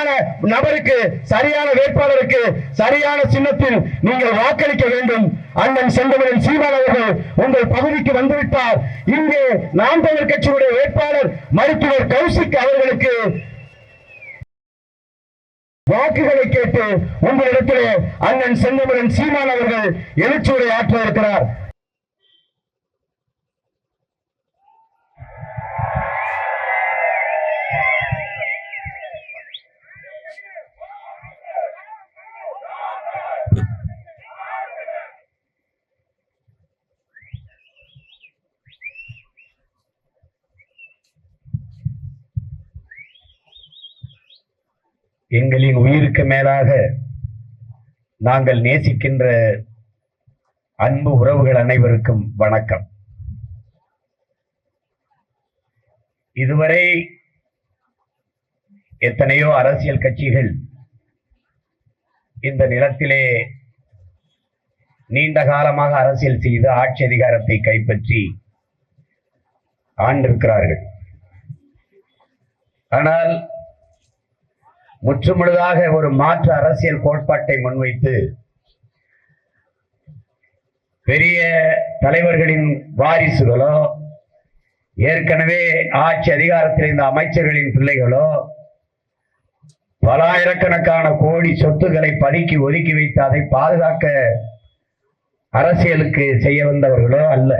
சரியான நபருக்கு சரியான வேட்பாளருக்கு சரியான சின்னத்தில் நீங்கள் வாக்களிக்க வேண்டும். அண்ணன் செந்தமிழன் சீமான் அவர்கள் உங்கள் பகுதிக்கு வந்துவிட்டார். இங்கே நாம் தமிழர் கட்சியுடைய வேட்பாளர் மருத்துவர் கௌசிக் அவர்களுக்கு வாக்குகளை கேட்டு உங்களிடத்திலே அண்ணன் செந்தமிழன் சீமான் அவர்கள் எழுச்சியுரை ஆற்ற இருக்கிறார். எங்களின் உயிருக்கு மேலாக நாங்கள் நேசிக்கின்ற அன்பு உறவுகள் அனைவருக்கும் வணக்கம். இதுவரை எத்தனையோ அரசியல் கட்சிகள் இந்த நிலத்திலே நீண்ட காலமாக அரசியல் செய்து ஆட்சி அதிகாரத்தை கைப்பற்றி ஆண்டிருக்கிறார்கள். ஆனால் முற்றுமுழுதாக ஒரு மாற்று அரசியல் கோட்பாட்டை முன்வைத்து பெரிய தலைவர்களின் வாரிசுகளோ ஏற்கனவே ஆட்சி அதிகாரத்தில் இருந்த அமைச்சர்களின் பிள்ளைகளோ பலாயிரக்கணக்கான கோடி சொத்துக்களை பதுக்கி ஒதுக்கி வைத்து அதை பாதுகாக்க அரசியலுக்கு செய்ய வந்தவர்களோ அல்ல.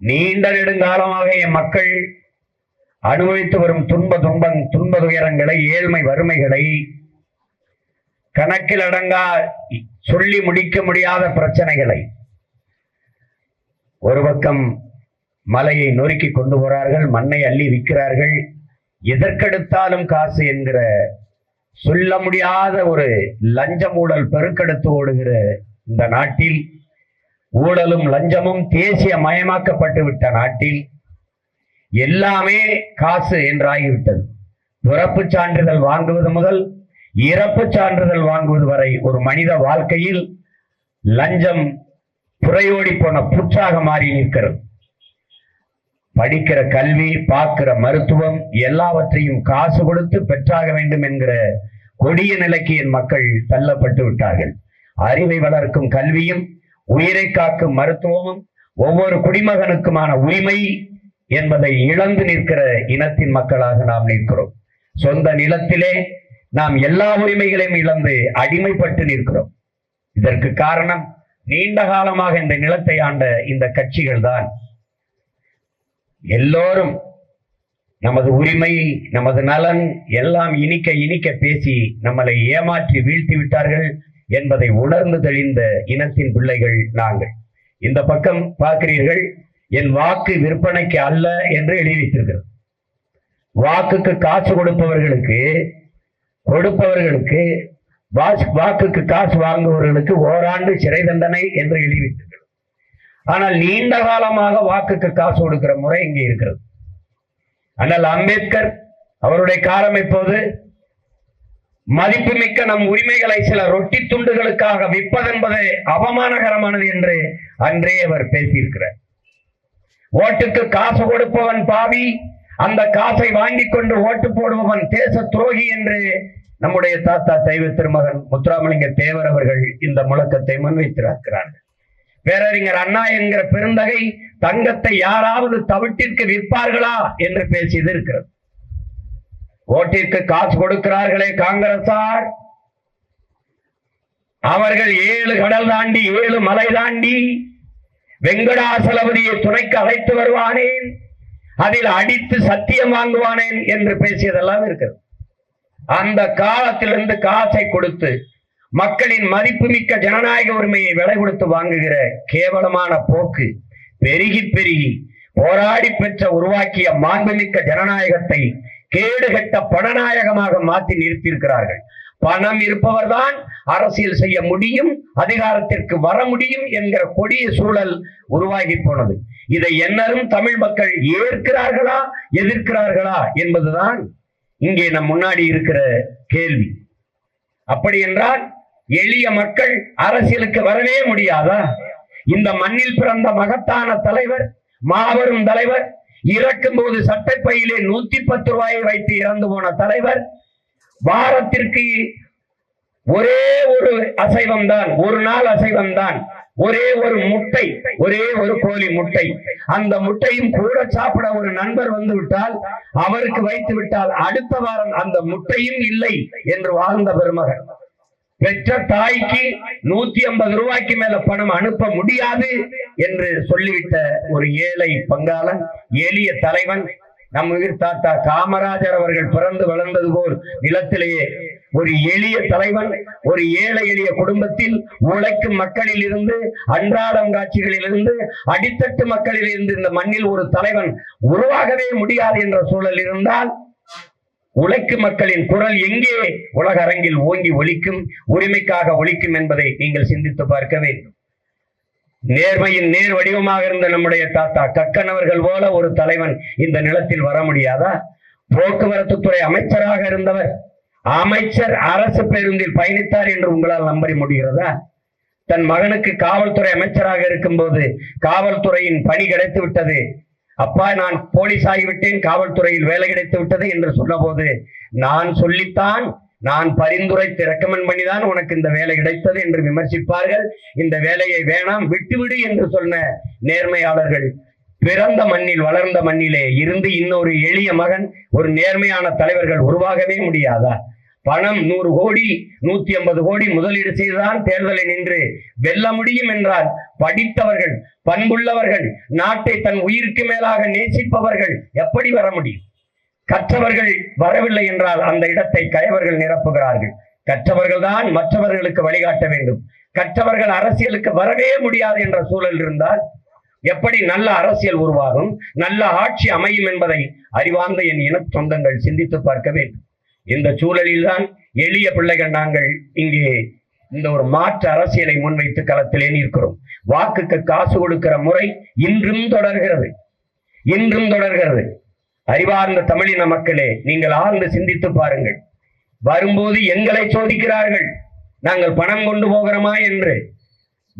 நீண்ட நெடுங்காலமாக என் மக்கள் அனுபவித்து வரும் துன்ப துன்பம் துன்ப துயரங்களை ஏழ்மை வறுமைகளை கணக்கில் அடங்கா சொல்லி முடிக்க முடியாத பிரச்சனைகளை ஒரு பக்கம் மலையை நொறுக்கி கொண்டு போறார்கள் மண்ணை அள்ளி விற்கிறார்கள் எதற்கெடுத்தாலும் காசு என்கிற சொல்ல முடியாத ஒரு லஞ்சம் ஊழல் பெருக்கெடுத்து ஓடுகிற இந்த நாட்டில் ஊழலும் லஞ்சமும் தேசிய மயமாக்கப்பட்டு விட்ட நாட்டில் எல்லாமே காசு என்றாகிவிட்டது. பிறப்பு சான்றிதழ் வாங்குவது முதல் இறப்பு சான்றிதழ் வாங்குவது வரை ஒரு மனித வாழ்க்கையில் லஞ்சம் புறையோடி போன புற்றாக மாறி நிற்கிறது. படிக்கிற கல்வி பார்க்கிற மருத்துவம் எல்லாவற்றையும் காசு கொடுத்து பெற்றாக வேண்டும் என்கிற கொடிய நிலைக்கு என் மக்கள் தள்ளப்பட்டு விட்டார்கள். அறிவை வளர்க்கும் கல்வியும் உயிரை காக்கும் மருத்துவமும் ஒவ்வொரு குடிமகனுக்குமான உரிமை என்பதை இழந்து நிற்கிற இனத்தின் மக்களாக நாம் நிற்கிறோம். சொந்த நிலத்திலே நாம் எல்லா உரிமைகளையும் இழந்து அடிமைப்பட்டு நிற்கிறோம். இதற்கு காரணம் நீண்ட காலமாக இந்த நிலத்தை ஆண்ட இந்த கட்சிகள் தான் எல்லோரும் நமது உரிமை நமது நலன் எல்லாம் இனிக்க இனிக்க பேசி நம்மளை ஏமாற்றி வீழ்த்தி விட்டார்கள் என்பதை உணர்ந்து தெளிந்த இனத்தின் பிள்ளைகள் நாங்கள். இந்த பக்கம் பார்க்கிறீர்கள் என் வாக்கு விற்பனைக்கு அல்ல என்று எழுதி வைத்திருக்கிறது வாக்குக்கு காசு கொடுப்பவர்களுக்கு கொடுப்பவர்களுக்கு வாக்குக்கு காசு வாங்குபவர்களுக்கு ஓராண்டு சிறை தண்டனை என்று எழுதி வைத்திருக்கிறது ஆனால் நீண்ட காலமாக வாக்குக்கு காசு கொடுக்கிற முறை இங்கே இருக்கிறது. ஆனால் அம்பேத்கர் அவருடைய காலம் இப்போது மதிப்புமிக்க நம் உரிமைகளை சில ரொட்டி துண்டுகளுக்காக விற்பதென்பது அவமானகரமானது என்று அன்றே அவர் பேசியிருக்கிறார். ஓட்டுக்கு காசு கொடுப்பவன் பாவி. அந்த காசை வாங்கி கொண்டு ஓட்டு போடுபவன் தேச துரோகி என்று நம்முடைய தாத்தா தெய்வ திருமகன் முத்துராமலிங்க தேவர் அவர்கள் இந்த முழக்கத்தை முன்வைத்திருக்கிறார்கள். பேரறிஞர் அண்ணா என்கிற பெருந்தகை தங்கத்தை யாராவது தவிட்டிற்கு விற்பார்களா என்று பேசியது இருக்கிறது. ஓட்டிற்கு காசு கொடுக்கிறார்களே காங்கிரசார். அவர்கள் ஏழு கடல் தாண்டி ஏழு மலை தாண்டி வெங்கடாசலபதியை துணைக்கு அழைத்து வருவானேன்? அதில் அடித்து சத்தியம் வாங்குவானேன் என்று பேசியதெல்லாம் இருக்கிறது. அந்த காலத்திலிருந்து காசை கொடுத்து மக்களின் மதிப்புமிக்க ஜனநாயக உரிமையை விலை கொடுத்து வாங்குகிற கேவலமான போக்கு பெருகி பெருகி போராடி பெற்ற உருவாக்கிய மாண்புமிக்க ஜனநாயகத்தை கேடுகட்ட படநாயகமாக மாற்றி நிறுத்தியிருக்கிறார்கள். பணம் இருப்பவர்தான் அரசியல் செய்ய முடியும் அதிகாரத்திற்கு வர முடியும் என்கிற கொடிய சூழல் உருவாகி போனது. இதை என்னரும் தமிழ் மக்கள் ஏற்கிறார்களா எதிர்க்கிறார்களா என்பதுதான் இங்கே நம் முன்னாடி இருக்கிற கேள்வி. அப்படி என்றால் எளிய மக்கள் அரசியலுக்கு வரவே முடியாதா? இந்த மண்ணில் பிறந்த மகத்தான தலைவர் மாபெரும் தலைவர் இறக்கும் போது சட்டைப்பையிலே நூத்தி பத்து ரூபாயை வைத்து இறந்து போன தலைவர் வாரத்திற்கு ஒரே ஒரு அசைவம் தான் ஒரு நாள் அசைவம் தான் ஒரே ஒரு முட்டை ஒரே ஒரு கோழி முட்டை. அந்த முட்டையும் கூட சாப்பிட ஒரு நண்பர் வந்து விட்டால் அவருக்கு வைத்து விட்டால் அடுத்த வாரம் அந்த முட்டையும் இல்லை என்று வாழ்ந்த பெருமகன். பெற்ற தாய்க்கு நூத்தி ஐம்பது ரூபாய்க்கு மேல பணம் அனுப்ப முடியாது என்று சொல்லிவிட்ட ஒரு ஏழை பங்காளன் எளிய தலைவன் நம் உயிர் தாத்தா காமராஜர் அவர்கள் பிறந்து வளர்ந்தது போல் நிலத்திலேயே ஒரு எளிய தலைவன் ஒரு ஏழை எளிய குடும்பத்தில் உழைக்கும் மக்களில் இருந்து அன்றாடம் காட்சிகளில் இருந்து அடித்தட்டு மக்களில் இருந்து இந்த மண்ணில் ஒரு தலைவன் உருவாகவே முடியாது என்ற சூழல் இருந்தால் உழைக்கும் மக்களின் குரல் எங்கே உலக அரங்கில் ஓங்கி ஒழிக்கும் உரிமைக்காக ஒழிக்கும் என்பதை நீங்கள் சிந்தித்து பார்க்க வேண்டும். நேர்மையின் நேர் வடிவமாக இருந்த நம்முடைய தாத்தா கக்கனவர்கள் போல ஒரு தலைவன் இந்த நிலத்தில் வர முடியாதா? போக்குவரத்து துறை அமைச்சராக இருந்தவர். அமைச்சர் அரசு பேருந்தில் பயணித்தார் என்று உங்களால் நம்ப முடிகிறதா? தன் மகனுக்கு காவல்துறை அமைச்சராக இருக்கும்போது காவல்துறையின் பணி கிடைத்து விட்டது. அப்பா நான் போலீஸ் ஆகிவிட்டேன் காவல்துறையில் வேலை கிடைத்து விட்டது என்று சொன்னபோது நான் சொல்லித்தான் நான் பரிந்துரைத்து ரெக்கமெண்ட் பண்ணிதான் உனக்கு இந்த வேலை கிடைத்தது என்று விமர்சிப்பார்கள். இந்த வேலையை வேணாம் விட்டுவிடு என்று சொன்ன நேர்மையாளர்கள். பிறந்த மண்ணில் வளர்ந்த மண்ணிலே இருந்து இன்னொரு எளிய மகன் ஒரு நேர்மையான தலைவர்கள் உருவாகவே முடியாதா? பணம் நூறு கோடி நூத்தி ஐம்பது கோடி முதலீடு செய்துதான் தேர்தலை நின்று வெல்ல முடியும் என்றால் படித்தவர்கள் பண்புள்ளவர்கள் நாட்டை தன் உயிருக்கு மேலாக நேசிப்பவர்கள் எப்படி வர முடியும்? கற்றவர்கள் வரவில்லை என்றால் அந்த இடத்தை கயவர்கள் நிரப்புகிறார்கள். கற்றவர்கள் தான் மற்றவர்களுக்கு வழிகாட்ட வேண்டும். கற்றவர்கள் அரசியலுக்கு வரவே முடியாது என்ற சூழல் இருந்தால் எப்படி நல்ல அரசியல் உருவாகும்? நல்ல ஆட்சி அமையும் என்பதை அறிவார்ந்த என் இன சொந்தங்கள் சிந்தித்து பார்க்க வேண்டும். இந்த சூழலில்தான் எளிய பிள்ளைகள் நாங்கள் இங்கே இந்த ஒரு மாற்று அரசியலை முன்வைத்து களத்திலே நிற்கிறோம். வாக்குக்கு காசு கொடுக்கிற முறை இன்றும் தொடர்கிறது. இன்றும் தொடர்கிறது. அறிவார்ந்த தமிழின மக்களே நீங்கள் ஆழ்ந்து சிந்தித்து பாருங்கள். வரும்போது எங்களை சோதிக்கிறார்கள். நாங்கள் பணம் கொண்டு போகிறோமா என்று.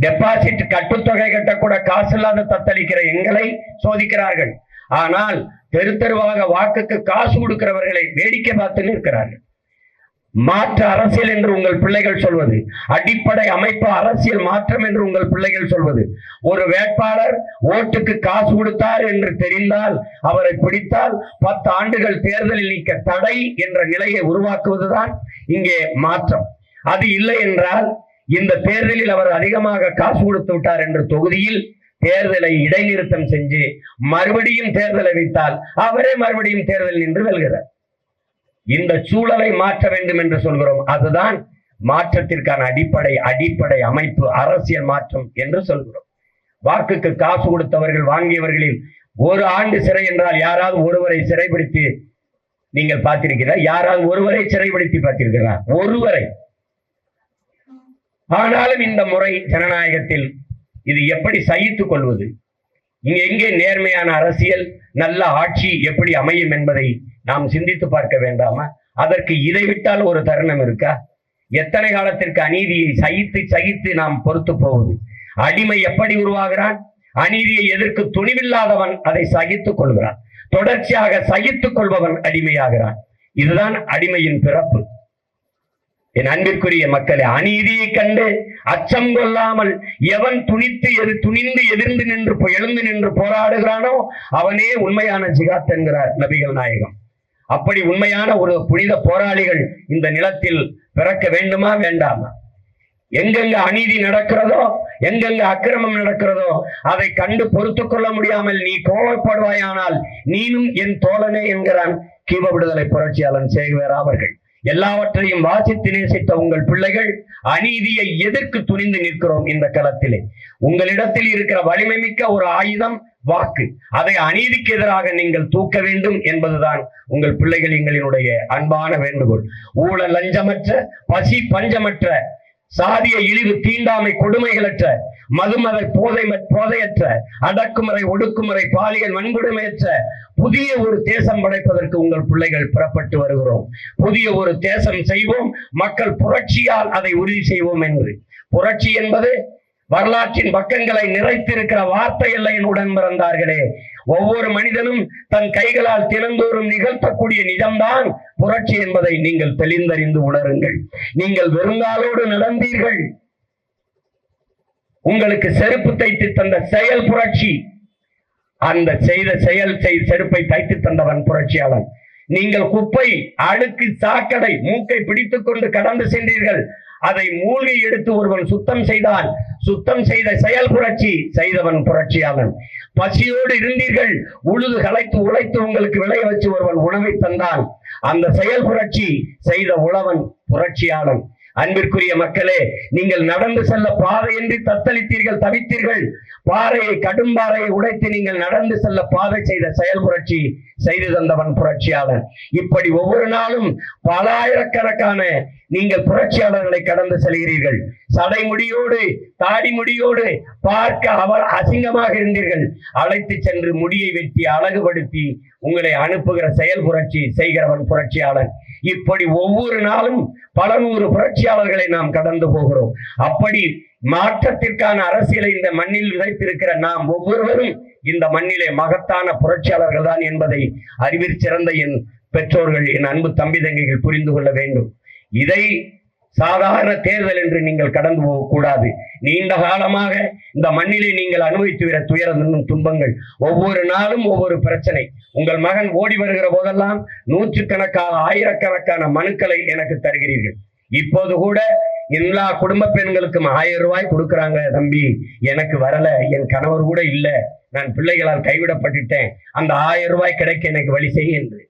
டெபாசிட் கட்டுத்தொகை கட்டக்கூட காசு இல்லாத தத்தளிக்கிற எங்களை சோதிக்கிறார்கள். ஆனால் தெரு தெருவாக வாக்குக்கு காசு கொடுக்கிறவர்களை வேடிக்கை பார்த்து நிற்கிறார்கள். மாற்று அரசியல் என்று உங்கள் பிள்ளைகள் சொல்வது. அடிப்படை அமைப்பு அரசியல் மாற்றம் என்று உங்கள் பிள்ளைகள் சொல்வது. ஒரு வேட்பாளர் ஓட்டுக்கு காசு கொடுத்தார் என்று தெரிந்தால் அவரை பிடித்தால் பத்து ஆண்டுகள் தேர்தலில் நீக்க தடை என்ற நிலையை உருவாக்குவதுதான் இங்கே மாற்றம். அது இல்லை என்றால் இந்த தேர்தலில் அவர் அதிகமாக காசு கொடுத்து விட்டார் என்ற தொகுதியில் தேர்தலை இடைநிறுத்தம் செஞ்சு மறுபடியும் தேர்தலை வைத்தால் அவரே மறுபடியும் தேர்தல் நின்று வெல்கிறார். இந்த சூழலை மாற்ற வேண்டும் என்று சொல்கிறோம். அதுதான் மாற்றத்திற்கான அடிப்படை அடிப்படை அமைப்பு அரசியல் மாற்றம் என்று சொல்கிறோம். வாக்குக்கு காசு கொடுத்தவர்கள் வாங்கியவர்களில் ஒரு ஆண்டு சிறை என்றால் யாராவது ஒருவரை சிறைப்படுத்தி நீங்கள் பார்த்திருக்கிறார் யாராவது ஒருவரை சிறைப்படுத்தி பார்த்திருக்கிறார் ஒருவரை. ஆனாலும் இந்த முறை ஜனநாயகத்தில் இது எப்படி சகித்துக் கொள்வது? இங்க எங்கே நேர்மையான அரசியல் நல்ல ஆட்சி எப்படி அமையும் என்பதை நாம் சிந்தித்து பார்க்க வேண்டாமா? அதற்கு இதை விட்டால் ஒரு தருணம் இருக்கா? எத்தனை காலத்திற்கு அநீதியை சகித்து சகித்து நாம் பொறுத்து போவது? அடிமை எப்படி உருவாகிறான்? அநீதியை எதிர்க்கு துணிவில்லாதவன் அதை சகித்துக் கொள்கிறான். தொடர்ச்சியாக சகித்துக் கொள்பவன் அடிமையாகிறான். இதுதான் அடிமையின் பிறப்பு. என் அன்பிற்குரிய மக்களே அநீதியை கண்டு அச்சம் கொள்ளாமல் எவன் துணித்து எது துணிந்து எதிர்ந்து நின்று எழுந்து நின்று போராடுகிறானோ அவனே உண்மையான ஜிகாத் என்கிறார் நபிகள் நாயகம். அப்படி உண்மையான ஒரு புனித போராளிகள் இந்த நிலத்தில் பிறக்க வேண்டுமா வேண்டாமா? எங்கெங்க அநீதி நடக்கிறதோ எங்கெங்க அக்கிரமம் நடக்கிறதோ அதை கண்டு பொறுத்து கொள்ள முடியாமல் நீ கோவப்படுவாயானால் நீனும் என் தோழனே என்கிறான் கீவ விடுதலை புரட்சியாளன் சேகுவேர் அவர்கள். எல்லாவற்றையும் வாசித்து நேசித்த உங்கள் பிள்ளைகள் அநீதியை எதிர்க்கு துணிந்து நிற்கிறோம் இந்த களத்திலே? உங்களிடத்தில் இருக்கிற வலிமை மிக்க ஒரு ஆயுதம் வாக்கு. அதை அநீதிக்கு எதிராக நீங்கள் தூக்க வேண்டும் என்பதுதான் உங்கள் பிள்ளைகள் எங்களினுடைய அன்பான வேண்டுகோள். ஊழல் லஞ்சமற்ற பசி பஞ்சமற்ற சாதிய இழிவு தீண்டாமை கொடுமைகளற்ற மதுமறை போதை போதையற்ற அடக்குமுறை ஒடுக்குமுறை பாலியல் வன்கொடுமையற்ற புதிய ஒரு தேசம் படைப்பதற்கு உங்கள் பிள்ளைகள் புறப்பட்டு வருகிறோம். புதிய ஒரு தேசம் செய்வோம். மக்கள் புரட்சியால் அதை உறுதி செய்வோம் என்று. புரட்சி என்பது வரலாற்றின் பக்கங்களை நிறைத்திருக்கிற வார்த்தை எல்லையினுடன் உடன் பிறந்தார்களே ஒவ்வொரு மனிதனும் தன் கைகளால் தினந்தோறும் நிகழ்த்தக்கூடிய நிஜம்தான் புரட்சி என்பதை நீங்கள் தெளிந்தறிந்து உணருங்கள். நீங்கள் வெறுங்காலோடு நடந்தீர்கள். உங்களுக்கு செருப்பு தைத்து தந்த செயல் புரட்சி. அந்த செய்த செயல் செய் செருப்பை தைத்து தந்தவன் புரட்சியாளன். நீங்கள் குப்பை அழுக்கு சாக்கடை மூக்கை பிடித்துக் கொண்டு கடந்து சென்றீர்கள். அதை மூழ்கி எடுத்து ஒருவன் சுத்தம் செய்தான். சுத்தம் செய்த செயல் புரட்சி செய்தவன் புரட்சியாளன். பசியோடு இருந்தீர்கள். உழுது களைத்து உழைத்து உங்களுக்கு விளைய வச்சு ஒருவன் உணவை தந்தான். அந்த செயல் புரட்சி செய்த உழவன் புரட்சியாளன். அன்பிற்குரிய மக்களே நீங்கள் நடந்து செல்ல பாதையின்றி தத்தளித்தீர்கள் தவித்தீர்கள். பாறையை கடும் பாறையை உடைத்து நீங்கள் நடந்து செல்ல பாதை செய்த செயல் புரட்சி செய்து தந்தவன் புரட்சியாளன். இப்படி ஒவ்வொரு நாளும் பல ஆயிரக்கணக்கான நீங்கள் புரட்சியாளர்களை கடந்து செல்கிறீர்கள். சடைமுடியோடு தாடி முடியோடு பார்க்க அவர் அசிங்கமாக இருந்தீர்கள். அழைத்து சென்று முடியை வெட்டி அழகுபடுத்தி உங்களை அனுப்புகிற செயல் புரட்சி செய்கிறவன் புரட்சியாளன். இப்படி ஒவ்வொரு நாளும் பல நூறு புரட்சியாளர்களை நாம் கடந்து போகிறோம். அப்படி மாற்றத்திற்கான அரசியலை இந்த மண்ணில் விதைத்திருக்கிற நாம் ஒவ்வொருவரும் இந்த மண்ணிலே மகத்தான புரட்சியாளர்கள் தான் என்பதை அறிவிற் சிறந்த என் பெற்றோர்கள் என் அன்பு தம்பி தங்கைகள் புரிந்து கொள்ள வேண்டும். இதை சாதாரண தேர்தல் என்று நீங்கள் கடந்து போகக்கூடாது. நீண்ட காலமாக இந்த மண்ணிலே நீங்கள் அனுபவித்து வர துயரம் துன்பங்கள். ஒவ்வொரு நாளும் ஒவ்வொரு பிரச்சனை. உங்கள் மகன் ஓடி வருகிற போதெல்லாம் நூற்றுக்கணக்கான ஆயிரக்கணக்கான மனுக்களை எனக்கு தருகிறீர்கள். இப்போது கூட எல்லா குடும்ப பெண்களுக்கும் ஆயிரம் ரூபாய் கொடுக்குறாங்க தம்பி. எனக்கு வரல என் கணவர் கூட இல்லை. நான் பிள்ளைகளால் கைவிடப்பட்டுட்டேன். அந்த ஆயிரம் ரூபாய் கிடைக்க எனக்கு வழி செய்ய என்று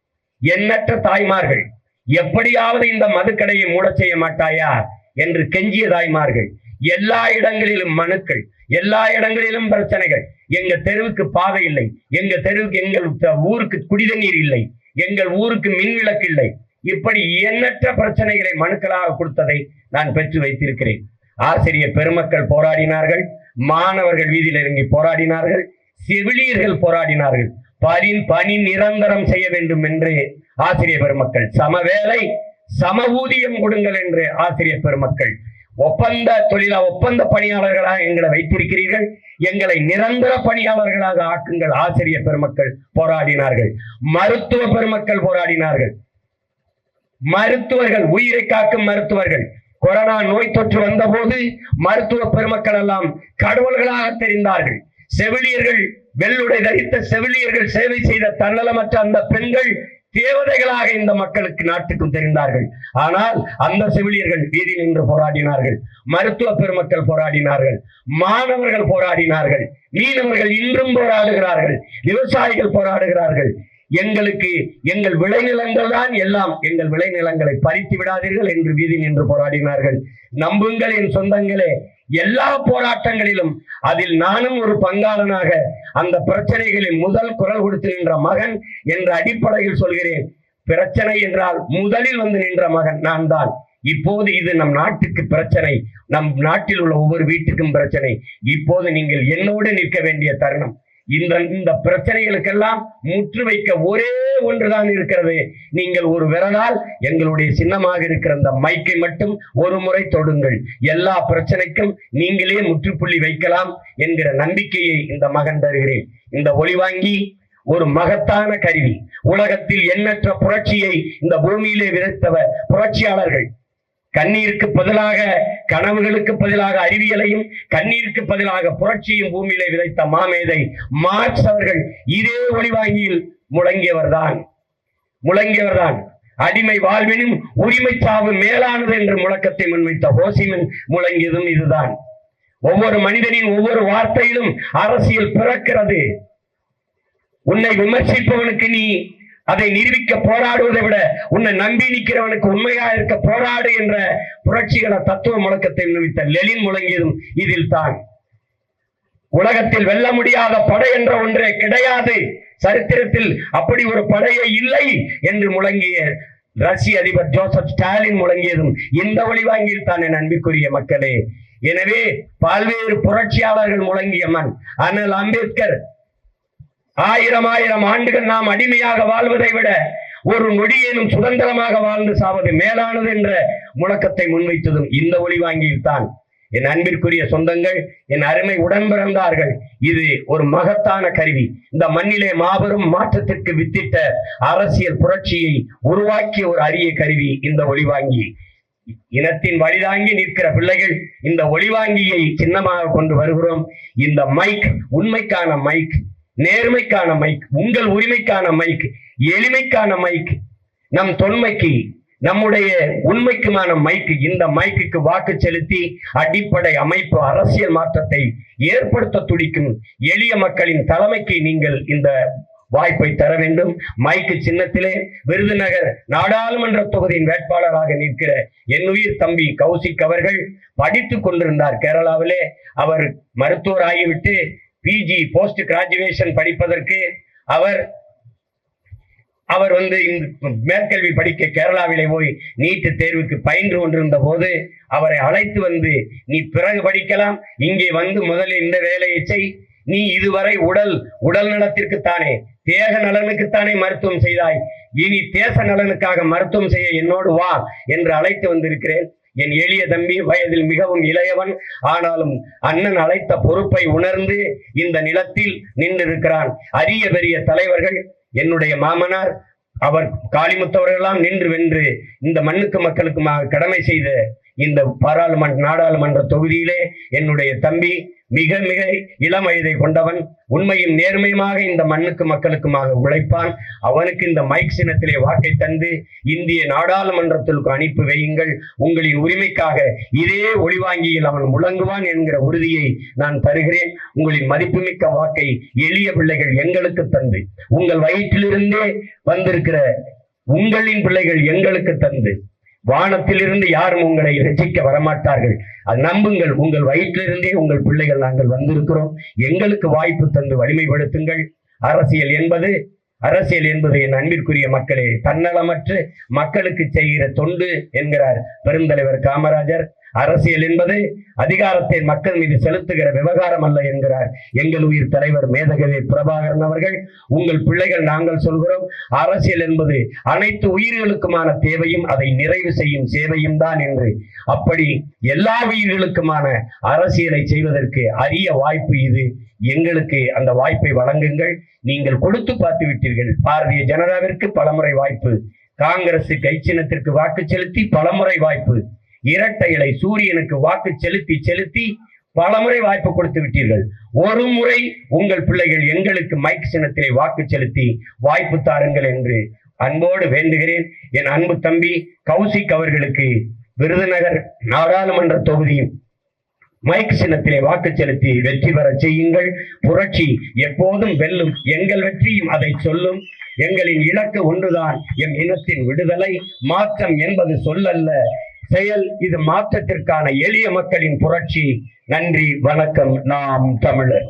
எண்ணற்ற தாய்மார்கள் எப்படியாவது இந்த மதுக்கடையை மூடச் செய்ய மாட்டாயா? என்று கெஞ்சிய தாய்மார்கள். எல்லா இடங்களிலும் மனுக்கள் எல்லா இடங்களிலும் பிரச்சனைகள். எங்க தெருவுக்கு பாதை இல்லை. எங்க தெருவுக்கு எங்கள் ஊருக்கு குடிதண்ணீர் இல்லை. எங்கள் ஊருக்கு மின் விளக்கு இல்லை. இப்படி எண்ணற்ற பிரச்சனைகளை மனுக்களாக கொடுத்ததை நான் பெற்று வைத்திருக்கிறேன். ஆசிரியர் பெருமக்கள் போராடினார்கள். மாணவர்கள் வீதியில் இறங்கி போராடினார்கள். செவிலியர்கள் போராடினார்கள். பணி பணி நிரந்தரம் செய்ய வேண்டும் என்று ஆசிரியர் பெருமக்கள் சம வேலை சம ஊதியம் கொடுங்கள் என்று ஆசிரியர் பெருமக்கள். ஒப்பந்த தொழிலா ஒப்பந்த பணியாளர்களாக எங்களை வைத்திருக்கிறீர்கள். எங்களை நிரந்தர பணியாளர்களாக ஆக்குங்கள் ஆசிரியர் பெருமக்கள் போராடினார்கள். மருத்துவ பெருமக்கள் போராடினார்கள். மருத்துவர்கள் உயிரை காக்கும் மருத்துவர்கள். கொரோனா நோய் தொற்று வந்தபோது மருத்துவ பெருமக்கள் எல்லாம் கடவுள்களாக தெரிந்தார்கள். செவிலியர்கள் வெள்ளுடை தரித்த செவிலியர்கள் சேவை செய்த தன்னலமற்ற அந்த பெண்கள் தேவதைகளாக இந்த மக்களுக்கு நாட்டுக்கும் தெரிந்தார்கள். ஆனால் அந்த செவிலியர்கள் வீதி நின்று போராடினார்கள். மருத்துவ பெருமக்கள் போராடினார்கள். மாணவர்கள் போராடினார்கள். மீனவர்கள் இன்றும் போராடுகிறார்கள். விவசாயிகள் போராடுகிறார்கள். எங்களுக்கு எங்கள் விளைநிலங்கள் தான் எல்லாம் எங்கள் விளைநிலங்களை பறித்து விடாதீர்கள் என்று வீதி நின்று போராடினார்கள். நம்புங்கள் என் சொந்தங்களே எல்லா போராட்டங்களிலும் அதில் நானும் ஒரு பங்காளனாக அந்த பிரச்சனைகளில் முதல் குரல் கொடுத்து நின்ற மகன் என்ற அடிப்படையில் சொல்கிறேன். பிரச்சனை என்றால் முதலில் வந்து நின்ற மகன் நான் தான் இப்போது இது நம் நாட்டுக்கு பிரச்சனை. நம் நாட்டில் உள்ள ஒவ்வொரு வீட்டுக்கும் பிரச்சனை. இப்போது நீங்கள் என்னோடு நிற்க வேண்டிய தருணம். இந்த இந்த பிரச்சனைகளுக்கெல்லாம் முற்று வைக்க ஒரே ஒன்றுதான் இருக்கிறது. நீங்கள் ஒரு விரலால் எங்களுடைய சின்னமாக இருக்கிற அந்த மைக்கை மட்டும் ஒரு முறை தொடுங்கள். எல்லா பிரச்சனைக்கும் நீங்களே முற்றுப்புள்ளி வைக்கலாம் என்கிற நம்பிக்கையை இந்த மகன் தருகிறேன். இந்த ஒளிவாங்கி ஒரு மகத்தான கருவி. உலகத்தில் எண்ணற்ற புரட்சியை இந்த பூமியிலே விதைத்தவர் புரட்சியாளர்கள் கண்ணீருக்கு பதிலாக கனவுகளுக்கு பதிலாக அறிவியலையும் கண்ணீருக்கு பதிலாக புரட்சியும் பூமியிலே விதைத்த மாமேதை மார்க்ஸ் அவர்கள் இதே ஒளிவாங்கியில் முழங்கியவர்தான். முழங்கியவர்தான். அடிமை வாழ்வினும் உரிமை சாவு மேலானது என்ற முழக்கத்தை முன்வைத்த ஹோசிமன் முழங்கியதும் இதுதான். ஒவ்வொரு மனிதனின் ஒவ்வொரு வார்த்தையிலும் அரசியல் பிறக்கிறது. உன்னை விமர்சிப்பவனுக்கு நீ அதை நிரூபிக்க போராடுவதை விட உன்னை நம்பி நிற்கிறவனுக்கு உண்மையா இருக்க போராடு என்ற புரட்சிகர தத்துவ முழக்கத்தை நிரூபித்த லெலின் முழங்கியதும் இதில் தான் உலகத்தில் வெல்ல முடியாத படை என்ற ஒன்றே கிடையாது. சரித்திரத்தில் அப்படி ஒரு படையே இல்லை என்று முழங்கிய ரஷ்ய அதிபர் ஜோசப் ஸ்டாலின் முழங்கியதும் இந்த ஒளிவாங்கியில் தான் என் அன்பிற்குரிய மக்களே. எனவே பல்வேறு புரட்சியாளர்கள் முழங்கிய மண் அண்ணல் அம்பேத்கர் ஆயிரம் ஆயிரம் ஆண்டுகள் நாம் அடிமையாக வாழ்வதை விட ஒரு நொடியேனும் சுதந்திரமாக வாழ்ந்து சாவது மேலானது என்ற முழக்கத்தை முன்வைத்ததும் இந்த ஒளிவாங்கியில் தான் என் அன்பிற்குரிய சொந்தங்கள் என் அருமை உடன் பிறந்தார்கள். இது ஒரு மகத்தான கருவி. இந்த மண்ணிலே மாபெரும் மாற்றத்திற்கு வித்திட்ட அரசியல் புரட்சியை உருவாக்கிய ஒரு அரிய கருவி இந்த ஒளிவாங்கி இனத்தின் வழிதாங்கி நிற்கிற பிள்ளைகள் இந்த ஒளிவாங்கியை சின்னமாக கொண்டு வருகிறோம். இந்த மைக் உண்மைக்கான மைக் நேர்மைக்கான மைக் உங்கள் உரிமைக்கான மைக் எளிமைக்கான மைக் நம் தொன்மைக்கு நம்முடைய உண்மைக்குமான மைக்கு இந்த மைக்குக்கு வாக்கு செலுத்தி அடிப்படை அமைப்பு அரசியல் மாற்றத்தை ஏற்படுத்த துடிக்கும் எளிய மக்களின் தலைமைக்கு நீங்கள் இந்த வாய்ப்பை தர வேண்டும். மைக்கு சின்னத்திலே விருதுநகர் நாடாளுமன்ற தொகுதியின் வேட்பாளராக நிற்கிற என்னுயிர் தம்பி கௌசிக் அவர்கள் படித்து கொண்டிருந்தார் கேரளாவிலே. அவர் மருத்துவர் ஆகிவிட்டு பிஜி போஸ்ட் கிராஜுவேஷன் படிப்பதற்கு அவர் அவர் வந்து இந்த மேற்கல்வி படிக்க கேரளாவிலே போய் நீட்டு தேர்வுக்கு பயின்று கொண்டிருந்த போது அவரை அழைத்து வந்து நீ பிறகு படிக்கலாம் இங்கே வந்து முதலில் இந்த வேலையை செய். நீ இதுவரை உடல் உடல் நலத்திற்குத்தானே தேக நலனுக்குத்தானே மருத்துவம் செய்தாய். இனி தேச நலனுக்காக மருத்துவம் செய்ய என்னோடு வா என்று அழைத்து வந்திருக்கிறேன். என் எளிய தம்பி வயதில் மிகவும் இளையவன். ஆனாலும் அண்ணன் அழைத்த பொறுப்பை உணர்ந்து இந்த நிலத்தில் நின்றிருக்கிறான். அரிய பெரிய தலைவர்கள் என்னுடைய மாமனார் அவர் காளிமுத்தவர்களெல்லாம் நின்று வென்று இந்த மண்ணுக்கு மக்களுக்குமாக கடமை செய்த இந்த பாராளுமன்ற நாடாளுமன்ற தொகுதியிலே என்னுடைய தம்பி மிக மிக இளம் வயதை கொண்டவன் உண்மையும் நேர்மையுமாக இந்த மண்ணுக்கு மக்களுக்குமாக உழைப்பான். அவனுக்கு இந்த மைக் சின்னத்திலே வாக்கை தந்து இந்திய நாடாளுமன்றத்திற்கு அனுப்பி வையுங்கள். உங்களின் உரிமைக்காக இதே ஒளிவாங்கியில் அவன் முழங்குவான் என்கிற உறுதியை நான் தருகிறேன். உங்களின் மதிப்புமிக்க வாக்கை எளிய பிள்ளைகள் எங்களுக்கு தந்து உங்கள் வயிற்றிலிருந்தே வந்திருக்கிற உங்களின் பிள்ளைகள் எங்களுக்கு தந்து வானத்திலிருந்து யாரும் உங்களை ரசிக்க வரமாட்டார்கள். அது நம்புங்கள் உங்கள் வயிற்றிலிருந்தே உங்கள் பிள்ளைகள் நாங்கள் வந்திருக்கிறோம். எங்களுக்கு வாய்ப்பு தந்து வலிமைப்படுத்துங்கள். அரசியல் என்பது அரசியல் என்பது என் அன்பிற்குரிய மக்களே தன்னலமற்று மக்களுக்கு செய்கிற தொண்டு என்கிறார் பெருந்தலைவர் காமராஜர். அரசியல் என்பது அதிகாரத்தை மக்கள் மீது செலுத்துகிற விவகாரம் அல்ல என்கிறார். எங்கள் உயிர் தலைவர் மேதகவி பிரபாகரன் அவர்கள். உங்கள் பிள்ளைகள் நாங்கள் சொல்கிறோம் அரசியல் என்பது அனைத்து உயிர்களுக்குமான தேவையும் அதை நிறைவு செய்யும் சேவையும் தான் என்று. அப்படி எல்லா உயிர்களுக்குமான அரசியலை செய்வதற்கு அரிய வாய்ப்பு இது. எங்களுக்கு அந்த வாய்ப்பை வழங்குங்கள். நீங்கள் கொடுத்து பார்த்து விட்டீர்கள். பாரதிய ஜனதாவிற்கு பலமுறை வாய்ப்பு. காங்கிரசு கைச்சினத்திற்கு வாக்கு செலுத்தி பலமுறை வாய்ப்பு. இரட்டை இலை சூரியனுக்கு வாக்கு செலுத்தி செலுத்தி பலமுறை வாய்ப்பு கொடுத்து விட்டீர்கள். ஒரு முறை உங்கள் பிள்ளைகள் எங்களுக்கு மைக் சின்னத்திலே வாக்கு செலுத்தி வாய்ப்பு தாருங்கள் என்று அன்போடு வேண்டுகிறேன். என் அன்பு தம்பி கௌசிக் அவர்களுக்கு விருதுநகர் நாடாளுமன்ற தொகுதியின் மைக் சின்னத்திலே வாக்கு செலுத்தி வெற்றி பெற செய்யுங்கள். புரட்சி எப்போதும் வெல்லும். எங்கள் வெற்றியும் அதை சொல்லும். எங்களின் இலக்கு ஒன்றுதான். எம் இனத்தின் விடுதலை. மாற்றம் என்பது சொல்லல்ல. செயல் இது மாற்றத்திற்கான எளிய மக்களின் புரட்சி. நன்றி வணக்கம். நாம் தமிழர்.